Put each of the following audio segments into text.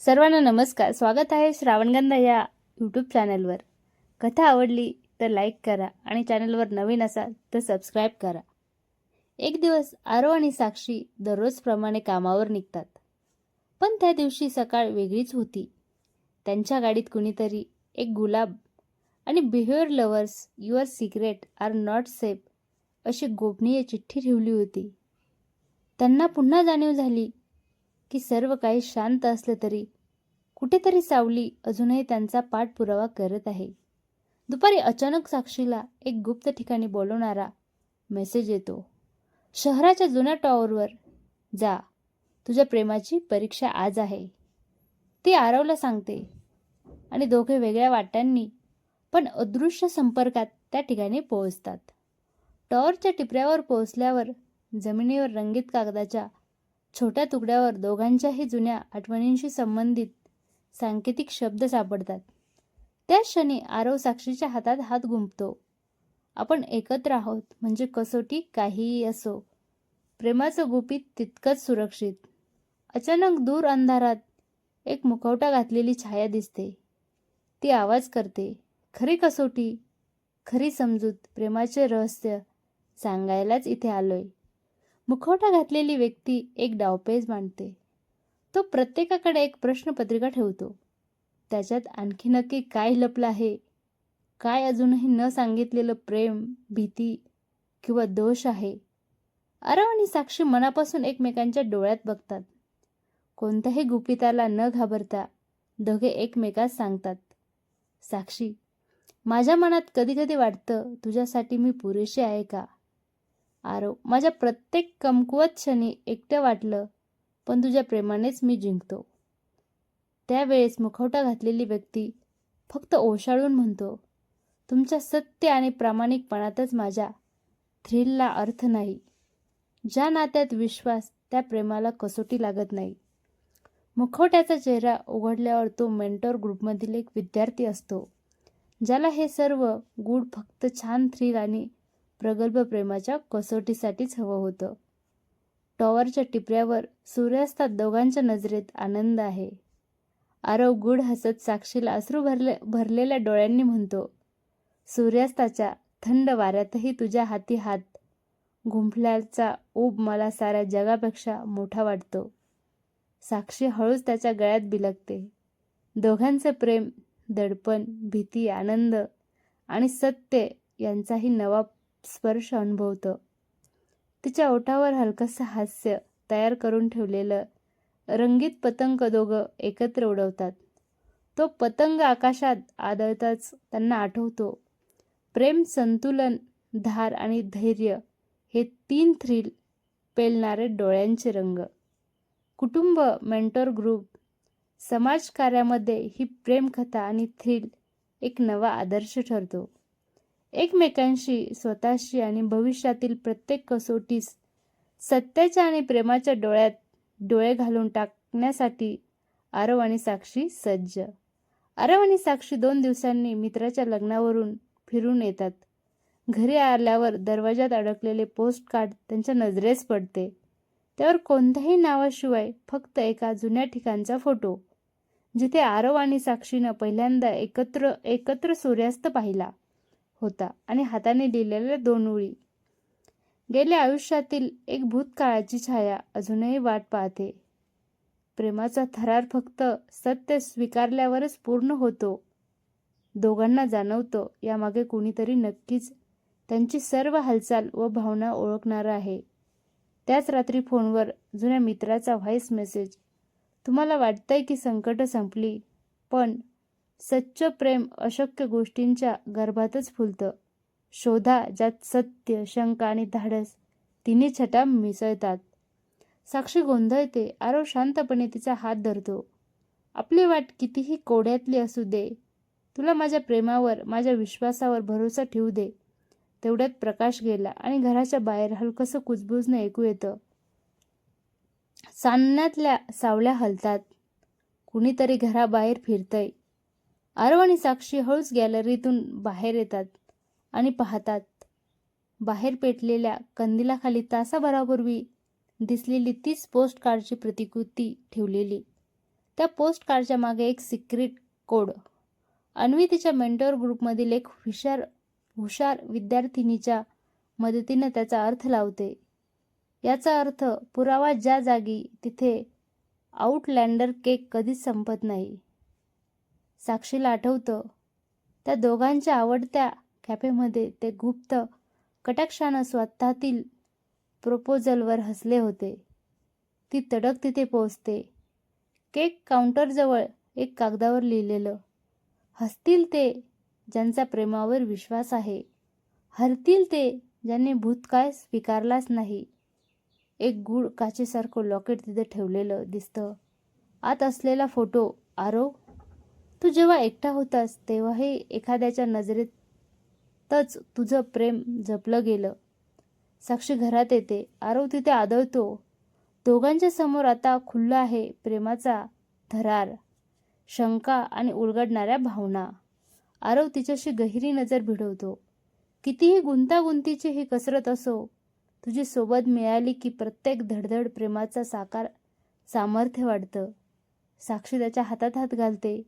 सर्वांना नमस्कार. स्वागत आहे श्रावणगंधा या यूट्यूब चॅनलवर कथा आवडली तर लाईक करा आणि चॅनलवर नवीन असाल तर सबस्क्राईब करा. एक दिवस आरो आणि साक्षी दररोजप्रमाणे कामावर निघतात. पण त्या दिवशी सकाळ वेगळीच होती. त्यांच्या गाडीत कुणीतरी एक गुलाब आणि behaviour lovers your secret are not safe अशी गोपनीय चिठ्ठी ठेवली होती. त्यांना पुन्हा जाणीव झाली की सर्व काही शांत असले तरी कुठेतरी सावली अजूनही त्यांचा पाठपुरावा करत आहे. दुपारी अचानक साक्षीला एक गुप्त ठिकाणी बोलवणारा मेसेज येतो. शहराच्या जुन्या टॉवरवर जा तुझ्या प्रेमाची परीक्षा आज आहे. ती आरवला सांगते आणि दोघे वेगळ्या वाट्यांनी पण अदृश्य संपर्कात त्या ठिकाणी पोहोचतात. टॉवरच्या टिपऱ्यावर पोहोचल्यावर जमिनीवर रंगीत कागदाच्या छोट्या तुकड्यावर दोघांच्याही जुन्या आठवणींशी संबंधित सांकेतिक शब्द सापडतात. त्या क्षणी आरव साक्षीच्या हातात हात गुंपतो आपण एकत्र आहोत म्हणजे कसोटी काहीही असो. प्रेमाचं गुपित तितकंच सुरक्षित. अचानक दूर अंधारात एक मुखवटा घातलेली छाया दिसते. ती आवाज करते. खरी कसोटी खरी समजूत प्रेमाचे रहस्य सांगायलाच इथे आलोय. मुखवटा घातलेली व्यक्ती एक डावपेज मांडते. तो प्रत्येकाकडे एक प्रश्नपत्रिका ठेवतो. त्याच्यात आणखी नक्की काय लपलं आहे? काय अजूनही न सांगितलेलं प्रेम भीती किंवा दोष आहे? अरव आणि साक्षी मनापासून एकमेकांच्या डोळ्यात बघतात. कोणत्याही गुपिताला न घाबरता दोघे एकमेकास सांगतात. साक्षी माझ्या मनात कधी कधी वाटतं तुझ्यासाठी मी पुरेशी आहे का? आरव माझ्या प्रत्येक कमकुवत क्षणी एकटं वाटलं पण तुझ्या प्रेमानेच मी जिंकतो. त्यावेळेस मुखवटा घातलेली व्यक्ती फक्त ओशाळून म्हणतो तुमच्या सत्य आणि प्रामाणिकपणातच माझ्या थ्रिलला अर्थ नाही. ज्या नात्यात विश्वास त्या प्रेमाला कसोटी लागत नाही. मुखवट्याचा चेहरा उघडल्यावर तो मेंटोर ग्रुपमधील एक विद्यार्थी असतो ज्याला हे सर्व गूढ फक्त छान थ्रिल आणि प्रगल्भ प्रेमाच्या कसोटीसाठीच हवं होतं. टॉवरच्या टिपऱ्यावर सूर्यास्तात दोघांच्या नजरेत आनंद आहे. आरव गुड हसत साक्षीला अश्रू भरले भरलेल्या डोळ्यांनी म्हणतो सूर्यास्ताच्या थंड वाऱ्यातही तुझ्या हाती हात. गुंफल्याचा ऊब मला साऱ्या जगापेक्षा मोठा वाटतो. साक्षी हळूच त्याच्या गळ्यात बिलगते. दोघांचे प्रेम दडपण भीती आनंद आणि सत्य यांचाही नवा स्पर्श अनुभवतं. तिच्या ओठावर हलकंसं हास्य तयार करून ठेवलेलं रंगीत पतंग दोघं एकत्र उडवतात. तो पतंग आकाशात आदळताच त्यांना आठवतो. प्रेम संतुलन धार आणि धैर्य हे तीन थ्रिल पेलणारे डोळ्यांचे रंग. कुटुंब मेंटोर ग्रुप समाजकार्यामध्ये ही प्रेमकथा आणि थ्रिल एक नवा आदर्श ठरतो. एकमेकांशी स्वतःशी आणि भविष्यातील प्रत्येक कसोटीस सत्याच्या आणि प्रेमाच्या डोळ्यात डोळे घालून टाकण्यासाठी आरव आणि साक्षी सज्ज. आरव आणि साक्षी दोन दिवसांनी मित्राच्या लग्नावरून फिरून येतात. घरी आल्यावर दरवाजात अडकलेले पोस्ट कार्ड त्यांच्या नजरेस पडते. त्यावर कोणत्याही नावाशिवाय फक्त एका जुन्या ठिकाणचा फोटो जिथे आरव आणि साक्षीनं पहिल्यांदा एकत्र एकत्र सूर्यास्त पाहिला. होता आणि हाताने लिहिलेल्या दोन ओळी गेल्या आयुष्यातील एक भूतकाळाची छाया अजूनही वाट पाहते. प्रेमाचा थरार फक्त सत्य स्वीकारल्यावरच पूर्ण होतो. दोघांना जाणवतं यामागे कुणीतरी नक्कीच त्यांची सर्व हालचाल व भावना ओळखणारं आहे. त्याच रात्री फोनवर जुन्या मित्राचा व्हॉइस मेसेज. तुम्हाला वाटतंय की संकट संपली पण सच्च प्रेम अशक्य गोष्टींच्या गर्भातच फुलतं. शोधा ज्यात सत्य शंका आणि धाडस तिन्ही छटा मिसळतात. साक्षी गोंधळते आरव शांतपणे तिचा हात धरतो. आपली वाट कितीही कोड्यातली असू दे तुला माझ्या प्रेमावर माझ्या विश्वासावर भरोसा ठेवू दे. तेवढ्यात प्रकाश गेला आणि घराच्या बाहेर हलकंसं कुजबुजणं ऐकू येतं. सान्नातल्या सावल्या हलतात. कुणीतरी घराबाहेर फिरतंय. आरव आणि साक्षी हळूच गॅलरीतून बाहेर येतात आणि पाहतात. बाहेर पेटलेल्या कंदिलाखाली तासाभरापूर्वी दिसलेली तीच पोस्ट कार्डची प्रतिकृती ठेवलेली. त्या पोस्ट कार्डच्या मागे एक सिक्रेट कोड अन्वी तिच्या मेंटोर ग्रुपमधील एक हुशार हुशार विद्यार्थिनीच्या मदतीनं त्याचा अर्थ लावते. याचा अर्थ पुरावा ज्या जागी तिथे आउटलँडर केक कधीच संपत नाही. साक्षीला आठवतं त्या दोघांच्या आवडत्या कॅफेमध्ये ते गुप्त कटाक्षानं स्वतःतील प्रपोजलवर हसले होते. ती तडक तिथे पोचते केक काउंटरजवळ एक कागदावर लिहिलेलं हसतील ते ज्यांचा प्रेमावर विश्वास आहे. हरतील ते ज्यांनी भूतकाळ स्वीकारलाच नाही. एक गूढ काचेसारखं लॉकेट तिथे ठेवलेलं दिसतं. आत असलेला फोटो आरो तू जेव्हा एकटा होतास तेव्हाही एखाद्याच्या नजरेतच तुझं प्रेम जपलं गेलं. साक्षी घरात येते आरव तिथे आदळतो. दोघांच्या समोर आता खुल्ला आहे प्रेमाचा थरार शंका आणि उलगडणाऱ्या भावना. आरव तिच्याशी गहिरी नजर भिडवतो. कितीही गुंतागुंतीची ही कसरत असो तुझी सोबत मिळाली की प्रत्येक धडधड प्रेमाचा साकार सामर्थ्य वाढतं. साक्षी त्याच्या हातात हात घालते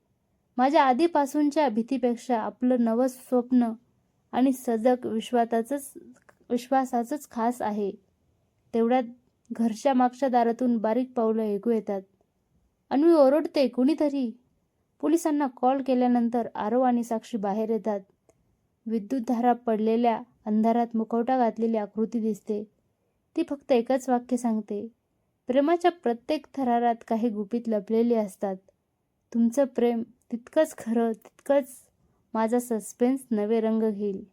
माझ्या आधीपासूनच्या भीतीपेक्षा आपलं नवं स्वप्न आणि सजग विश्वासाचंच विश्वासाचंच खास आहे. तेवढ्यात घरच्या मागच्या दारातून बारीक पावलं ऐकू येतात. अन्वी ओरडते कुणीतरी? पोलिसांना कॉल केल्यानंतर आरव आणि साक्षी बाहेर येतात. विद्युत धारा पडलेल्या अंधारात मुखवटा घातलेली आकृती दिसते. ती फक्त एकच वाक्य सांगते. प्रेमाच्या प्रत्येक थरारात काही गुपित लपलेली असतात. तुमचं प्रेम तितकंच खरं तितकंच माझा सस्पेन्स नवे रंग घेईल.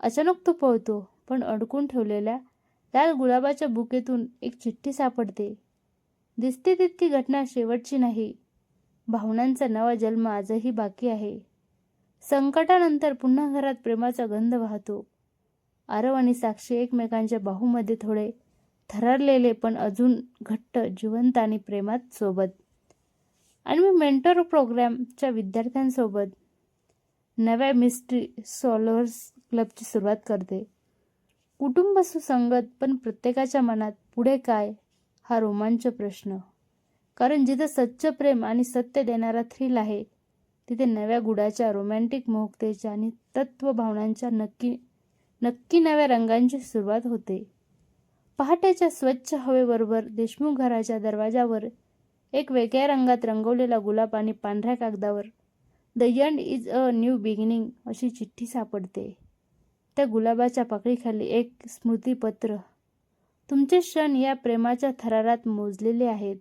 अचानक तो पळतो पण अडकून ठेवलेल्या लाल गुलाबाच्या बुकेतून एक चिठ्ठी सापडते. दिसते तितकी घटना शेवटची नाही. भावनांचा नवा जन्म आजही बाकी आहे. संकटानंतर पुन्हा घरात प्रेमाचा गंध वाहतो. आरव आणि साक्षी एकमेकांच्या बाहूमध्ये थोडे थरारलेले पण अजून घट्ट जिवंत आणि प्रेमात सोबत. आणि मी मेंटर प्रोग्रॅमच्या विद्यार्थ्यांसोबत नव्या मिस्ट्री सॉल्व्हर्स क्लबची सुरुवात करते. कुटुंब सुसंगत पण प्रत्येकाच्या मनात पुढे काय हा रोमांच प्रश्न. कारण जिथं सच्च प्रेम आणि सत्य देणारा थ्रिल आहे तिथे नव्या गुडाच्या रोमॅन्टिक मोहकतेच्या आणि तत्वभावनांच्या नक्की नक्की नव्या रंगांची सुरुवात होते. पहाटेच्या स्वच्छ हवेबरोबर देशमुख घराच्या दरवाजावर एक वेगळ्या रंगात रंगवलेला गुलाब आणि पांढऱ्या कागदावर the end is a new beginning अशी चिठ्ठी सापडते. त्या गुलाबाच्या पाकळीखाली एक स्मृतीपत्र. तुमचे क्षण या प्रेमाच्या थरारात मोजलेले आहेत.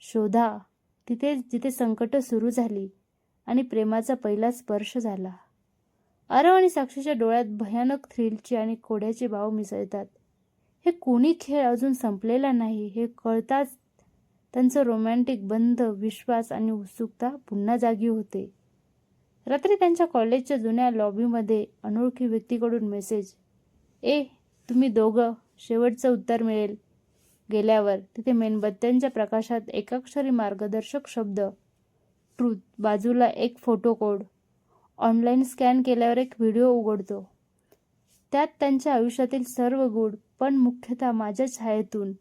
शोधा. तिथे जिथे संकट सुरू झाली आणि प्रेमाचा पहिला स्पर्श झाला. आरव आणि साक्षीच्या डोळ्यात भयानक थ्रिलची आणि कोड्याचे भाव मिसळतात. हे कोणी खेळ अजून संपलेला नाही हे कळताच त्यांचं रोमॅन्टिक बंध विश्वास आणि उत्सुकता पुन्हा जागी होते. रात्री त्यांच्या कॉलेजच्या जुन्या लॉबीमध्ये अनोळखी व्यक्तीकडून मेसेज ए तुम्ही दोघं शेवटचं उत्तर मिळेल. गेल्यावर तिथे मेणबत्त्यांच्या प्रकाशात एकाक्षरी मार्गदर्शक शब्द ट्रूथ बाजूला एक फोटो कोड ऑनलाईन स्कॅन केल्यावर एक व्हिडिओ उघडतो. त्यात त्यांच्या आयुष्यातील सर्व गुड पण मुख्यतः माझ्या छायेतून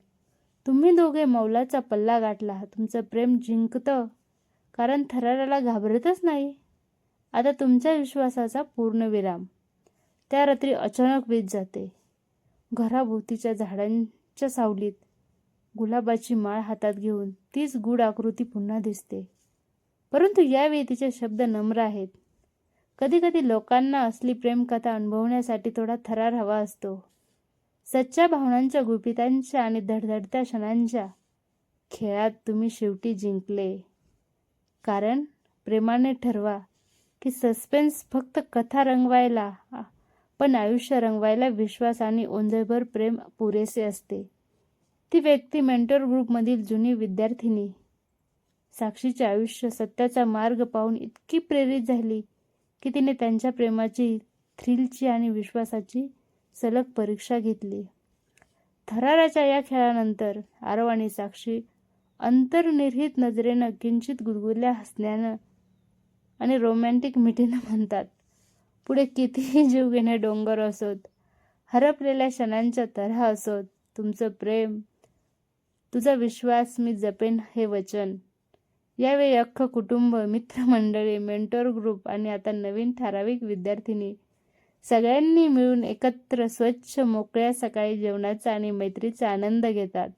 तुम्ही दोघे मौलाचा पल्ला गाठला. तुमचं प्रेम जिंकतं. कारण थराराला घाबरतच नाही. आता तुमच्या विश्वासाचा पूर्णविराम त्या रात्री अचानक वीज जाते. घराभोवतीच्या झाडांच्या सावलीत गुलाबाची माळ हातात घेऊन तीच गूढ आकृती पुन्हा दिसते. परंतु यावेळी तिचे शब्द नम्र आहेत. कधी कधी लोकांना असली प्रेमकथा अनुभवण्यासाठी थोडा थरार हवा असतो. सच्च्या भावनांच्या गुपितांच्या आणि धडधडत्या क्षणांच्या खेळात तुम्ही शेवटी जिंकले. कारण प्रेमाने ठरवा की सस्पेन्स फक्त कथा रंगवायला पण आयुष्य रंगवायला विश्वास आणि ओंजळभर प्रेम पुरेसे असते. ती व्यक्ती मेंटर ग्रुपमधील जुनी विद्यार्थिनी. साक्षीचे आयुष्य सत्याचा मार्ग पाहून इतकी प्रेरित झाली की तिने त्यांच्या प्रेमाची थ्रिलची आणि विश्वासाची सलग परीक्षा घेतली. थराराच्या या खेळानंतर आरव आणि साक्षी अंतर्निर्हित नजरेनं किंचित गुदगुल्या हसण्यानं आणि रोमॅन्टिक मिठीनं म्हणतात पुढे कितीही जीव घेणे डोंगर असोत हरपलेल्या क्षणांच्या तऱ्हा असोत तुमचं प्रेम तुझा विश्वास मी जपेन हे वचन. यावेळी अख्खं कुटुंब मित्रमंडळी मेंटोर ग्रुप आणि आता नवीन ठराविक विद्यार्थिनी सगळ्यांनी मिळून एकत्र स्वच्छ मोकळ्या सकाळी जेवणाचा आणि मैत्रीचा आनंद घेतात.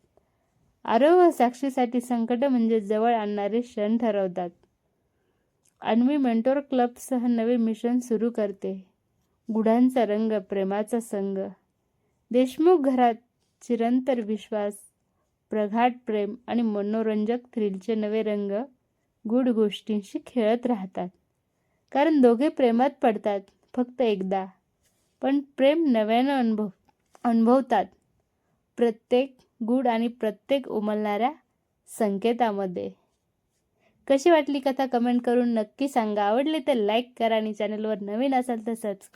आरोह साक्षीसाठी संकट म्हणजे जवळ आणणारे क्षण ठरवतात. अन्वी मेंटोर क्लबसह नवे मिशन सुरू करते. गुढांचा रंग प्रेमाचा संग. देशमुख घरात चिरंतर विश्वास प्रघाट प्रेम आणि मनोरंजक थ्रिलचे नवे रंग गूढ गोष्टींशी खेळत राहतात. कारण दोघे प्रेमात पडतात फक्त एकदा. पण प्रेम नव्यानं अनुभव अनुभवतात. प्रत्येक गूढ आणि प्रत्येक उमलणाऱ्या संकेतामध्ये. कशी वाटली कथा? कमेंट करून नक्की सांगा. आवडली तर लाईक करा आणि चॅनलवर नवीन असाल तर सबस्क्राईब